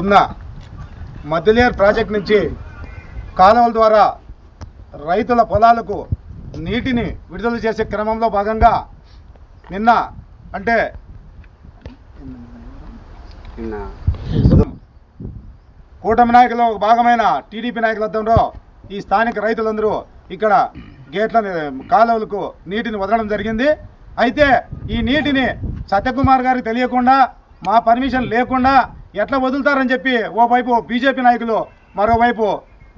ఉన్న మధ్యలేరు ప్రాజెక్ట్ నుంచి కాలువల ద్వారా రైతుల పొలాలకు నీటిని విడుదల చేసే క్రమంలో భాగంగా నిన్న అంటే కూటమి నాయకులు భాగమైన టీడీపీ నాయకులందరూ ఈ స్థానిక రైతులందరూ ఇక్కడ గేట్ల కాలువలకు నీటిని వదలడం జరిగింది. అయితే ఈ నీటిని సత్యకుమార్ గారికి తెలియకుండా మా పర్మిషన్ లేకుండా ఎట్లా వదులుతారని చెప్పి ఓవైపు బీజేపీ నాయకులు మరోవైపు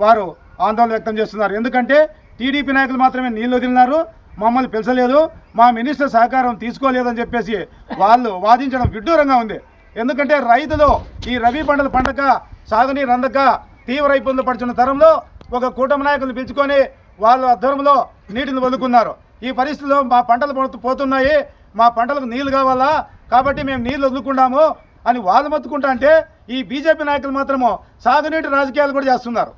వారు ఆందోళన వ్యక్తం చేస్తున్నారు. ఎందుకంటే టీడీపీ నాయకులు మాత్రమే నీళ్ళు వదిలినారు మమ్మల్ని పిలిచలేదు మా మినిస్టర్ సహకారం తీసుకోలేదని చెప్పేసి వాళ్ళు వాదించడం విడ్డూరంగా ఉంది. ఎందుకంటే రైతులు ఈ రబీ పంటలు పండక సాగునీరు అందక తీవ్ర ఇబ్బందులు పడుతున్న తరంలో ఒక కూటమి నాయకులు పిలుచుకొని వాళ్ళ ఆధ్వర్యంలో నీటిని వదులుకున్నారు. ఈ పరిస్థితిలో మా పంటలు పోతున్నాయి మా పంటలకు నీళ్ళు కావాలా? కాబట్టి మేము నీళ్ళు వదులుకున్నాము అని వాళ్ళు మత్తుకుంటా అంటే ఈ బీజేపీ నాయకులు మాత్రము సాగునీటి రాజకీయాలు కూడా చేస్తున్నారు.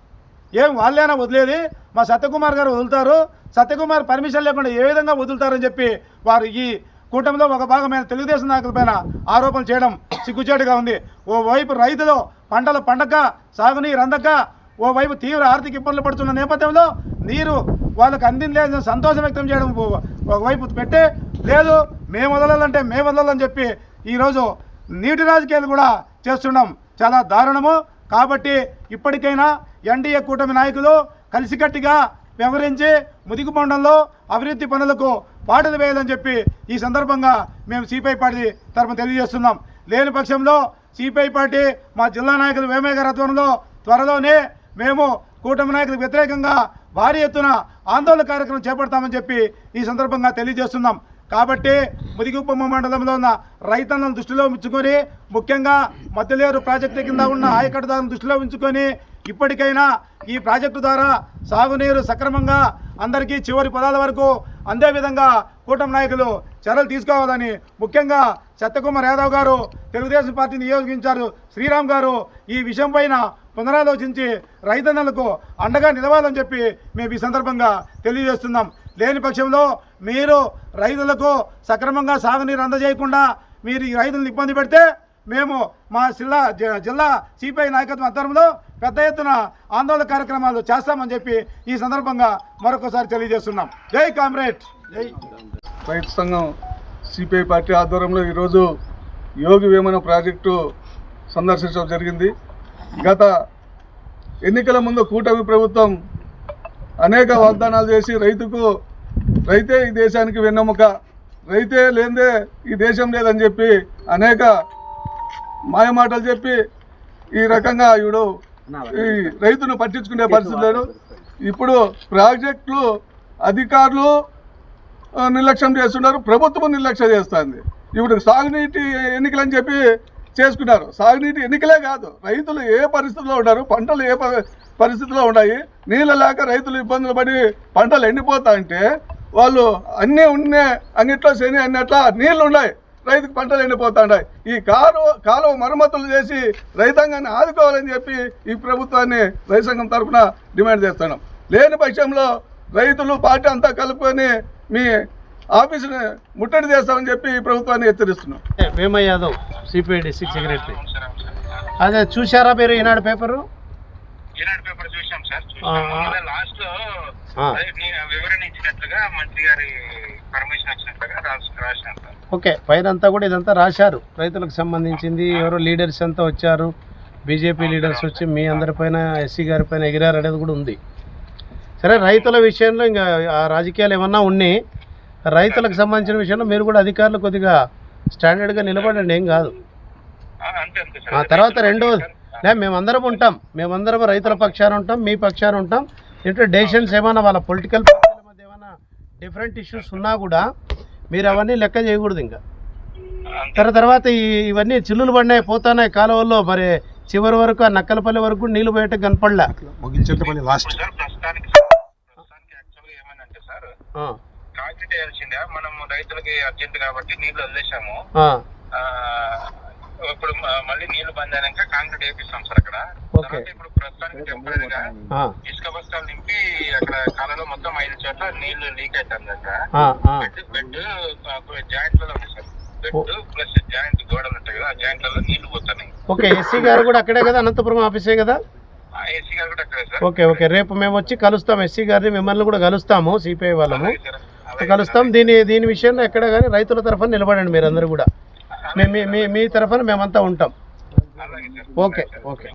ఏం వాళ్ళైనా వదిలేది? మా సత్యకుమార్ గారు వదులుతారు. సత్యకుమార్ పర్మిషన్ లేకుండా ఏ విధంగా వదులుతారని చెప్పి వారు ఈ కూటమిలో ఒక భాగమైన తెలుగుదేశం నాయకులపైన ఆరోపణలు చేయడం సిగ్గుచేటుగా ఉంది. ఓవైపు రైతులు పంటలు పండక సాగునీరు అందక ఓవైపు తీవ్ర ఆర్థిక ఇబ్బందులు పడుతున్న నేపథ్యంలో నీరు వాళ్ళకు అందిందని సంతోషం వ్యక్తం చేయడం ఒకవైపు పెట్టే లేదు మేము వదలాలంటే మేము వదలాలని చెప్పి ఈరోజు నీటి రాజకీయాలు కూడా చేస్తున్నాం. చాలా దారుణము. కాబట్టి ఇప్పటికైనా ఎన్డీఏ కూటమి నాయకులు కలిసికట్టుగా వ్యవహరించి ముదిగు మండలంలో అభివృద్ధి పనులకు పాటలు వేయాలని చెప్పి ఈ సందర్భంగా మేము సిపిఐ పార్టీ తరఫున తెలియజేస్తున్నాం. లేని పక్షంలో సిపిఐ పార్టీ మా జిల్లా నాయకులు వేమయ్య గారి ఆధ్వర్యంలో త్వరలోనే మేము కూటమి నాయకులకు వ్యతిరేకంగా భారీ ఎత్తున ఆందోళన కార్యక్రమం చేపడతామని చెప్పి ఈ సందర్భంగా తెలియజేస్తున్నాం. కాబట్టి ముదిగుప్పమ్మ మండలంలో ఉన్న రైతన్నలను దృష్టిలో ఉంచుకొని ముఖ్యంగా మధ్యలేరు ప్రాజెక్టు కింద ఉన్న ఆయకట్టుదారులను దృష్టిలో ఉంచుకొని ఇప్పటికైనా ఈ ప్రాజెక్టు ద్వారా సాగునీరు సక్రమంగా అందరికీ చివరి పదాల వరకు అందే విధంగా కూటమి నాయకులు చర్యలు తీసుకోవాలని ముఖ్యంగా సత్యకుమార్ యాదవ్ గారు తెలుగుదేశం పార్టీ నియోగించారు. శ్రీరామ్ గారు ఈ విషయం పైన పునరాలోచించి రైతన్నలకు అండగా నిలవాలని చెప్పి మేము ఈ సందర్భంగా తెలియజేస్తున్నాం. లేని పక్షంలో మీరు రైతులకు సక్రమంగా సాగునీరు అందజేయకుండా మీరు ఈ రైతులను ఇబ్బంది పెడితే మేము మా జిల్లా జిల్లా సిపిఐ నాయకత్వం ఆధ్వర్యంలో పెద్ద ఎత్తున ఆందోళన కార్యక్రమాలు చేస్తామని చెప్పి ఈ సందర్భంగా మరొకసారి తెలియజేస్తున్నాం. జై కామ్రేడ్. జై. రైతు సంఘం సిపిఐ పార్టీ ఆధ్వర్యంలో ఈరోజు యోగి వేమన ప్రాజెక్టు సందర్శించడం జరిగింది. గత ఎన్నికల ముందు కూటమి ప్రభుత్వం అనేక వాగ్దానాలు చేసి రైతుకు రైతే ఈ దేశానికి వెన్నెముక. రైతే లేదే ఈ దేశం లేదని చెప్పి అనేక మాయమాటలు చెప్పి ఈ రకంగా ఇప్పుడు ఈ రైతును పట్టించుకునే పరిస్థితి లేదు. ఇప్పుడు ప్రాజెక్టులు అధికారులు నిర్లక్ష్యం చేస్తున్నారు. ప్రభుత్వం నిర్లక్ష్యం చేస్తుంది. ఇప్పుడు సాగునీటి ఎన్నికలని చెప్పి చేసుకున్నారు. సాగునీటి ఎన్నికలే కాదు. రైతులు ఏ పరిస్థితిలో ఉన్నారు? పంటలు ఏ పరిస్థితిలో ఉన్నాయి? నీళ్ళ లేక రైతులు ఇబ్బందులు పడి పంటలు ఎండిపోతా అంటే వాళ్ళు అన్నీ ఉన్నాయి అన్నిట్లో శని అన్నట్లా నీళ్ళు ఉన్నాయి. రైతుకు పంటలు ఎండిపోతా ఈ కాలువ కాలువ మరమ్మతులు చేసి రైతాంగాన్ని ఆదుకోవాలని చెప్పి ఈ ప్రభుత్వాన్ని రైతు సంఘం తరఫున డిమాండ్ చేస్తున్నాం. లేని పక్షంలో రైతులు పార్టీ అంతా కలుపుకొని మీ ఆఫీసుని ముట్టడి చేస్తామని చెప్పి ఈ ప్రభుత్వాన్ని హెచ్చరిస్తున్నాం. Vemayya Yadav CPI district secretary. అదే చూశారా మీరు ఈనాడు పేపరు? ఈనాడు పేపర్ చూసాం సార్. లాస్ట్లో వివరణ ఇచ్చినట్లుగా మంత్రి గారి పర్మిషన్ వచ్చినట్లుగా రాసి రాసినాం సార్. ఓకే పైనంతా కూడా ఇదంతా రాశారు. రైతులకు సంబంధించింది ఎవరో లీడర్స్ అంతా వచ్చారు. బీజేపీ లీడర్స్ వచ్చి మీ అందరిపైన ఎస్సీ గారి పైన ఎగిరారు అనేది కూడా ఉంది. సరే రైతుల విషయంలో ఇంకా ఆ రాజకీయాలు ఏమన్నా ఉన్నాయి? రైతులకు సంబంధించిన విషయంలో మీరు కూడా అధికారులు కొద్దిగా స్టాండర్డ్గా నిలబడండి ఏం కాదు. తర్వాత రెండో లే మేమందరం ఉంటాం. మేమందరం రైతుల పక్షాన ఉంటాం మీ పక్షాన ఉంటాం. ఇంట్లో డెసిషన్స్ ఏమైనా వాళ్ళ పొలిటికల్ పార్టీల మధ్య ఏమైనా డిఫరెంట్ ఇష్యూస్ ఉన్నా కూడా మీరు అవన్నీ లెక్క చేయకూడదు ఇంకా. తర్వాత తర్వాత ఇవన్నీ చిల్లులు పడినాయి పోతున్నాయి కాలువల్లో. మరి చివరి వరకు ఆ నక్కలపల్లి వరకు కూడా నీళ్ళు బయటకు కనపడలే. లాస్ట్ సార్ ప్రస్తుతానికి ప్రస్తుతానికి యాక్చువల్గా ఏమైందంటే సార్ ఆ, కాంక్రీట్ వేయాల్సిందే మనం రైతులకి అర్జెంట్ కాబట్టి నీళ్ళు వదిలేసాము ఆ, ఆ, ఇప్పుడు మళ్ళీ నీళ్ళు బంద్ అయినాక కాంక్రీట్ వేపిస్తాం సార్ అక్కడ. ఇప్పుడు ప్రస్తుతానికి టెంపరీగా ఇసుక బస్తాలు నింపి అక్కడ కాలంలో మొత్తం ఐదు చోట్ల నీళ్ళు లీక్ అవుతుంది ఆ. బెడ్ బెడ్ జాయింట్లలో ఉంది సార్. బెడ్ ప్లస్ జాయింట్ గోడలు ఉంటాయి కదా నీళ్ళు పోతున్నాయి. ఓకే ఎస్సీ గారు కూడా అక్కడే కదా అనంతపురం ఆఫీసే కదా? ఏసీ గారు కూడా అక్కడే సార్. Okay okay. రేపు మేము వచ్చి కలుస్తాం ఎస్సీ గారిని మిమ్మల్ని కూడా కలుస్తాము సిపిఐ వాళ్ళము. సార్. కలుస్తాం. దీని దీని విషయంలో ఎక్కడ కానీ రైతుల తరఫున నిలబడండి మీరందరూ కూడా. మీ మీ మీ తరఫున మేమంతా ఉంటాం. Okay okay.